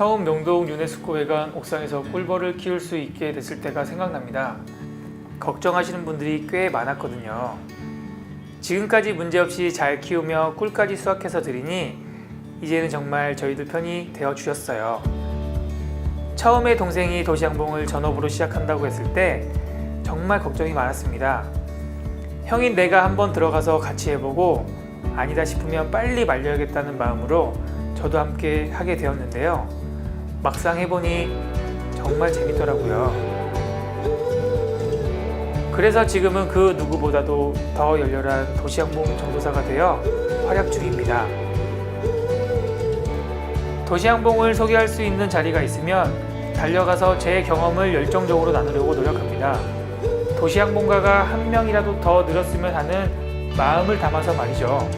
처음 명동 유네스코 회관 옥상에서 꿀벌을 키울 수 있게 됐을 때가 생각납니다. 걱정하시는 분들이 꽤 많았거든요. 지금까지 문제없이 잘 키우며 꿀까지 수확해서 드리니 이제는 정말 저희들 편이 되어 주셨어요. 처음에 동생이 도시양봉을 전업으로 시작한다고 했을 때 정말 걱정이 많았습니다. 형인 내가 한번 들어가서 같이 해보고 아니다 싶으면 빨리 말려야겠다는 마음으로 저도 함께 하게 되었는데요. 막상 해보니 정말 재밌더라고요. 그래서 지금은 그 누구보다도 더 열렬한 도시항공 전도사가 되어 활약 중입니다. 도시항공을 소개할 수 있는 자리가 있으면 달려가서 제 경험을 열정적으로 나누려고 노력합니다. 도시항공가가 한 명이라도 더 늘었으면 하는 마음을 담아서 말이죠.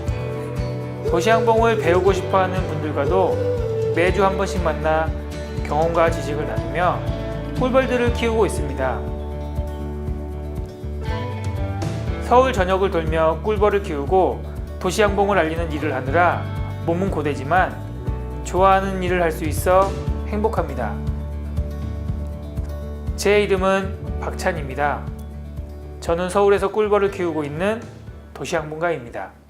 도시항공을 배우고 싶어 하는 분들과도 매주 한 번씩 만나 경험과 지식을 나누며 꿀벌들을 키우고 있습니다. 서울 전역을 돌며 꿀벌을 키우고 도시항공을 알리는 일을 하느라 몸은 고되지만 좋아하는 일을 할 수 있어 행복합니다. 제 이름은 박찬입니다. 저는 서울에서 꿀벌을 키우고 있는 도시항공가입니다.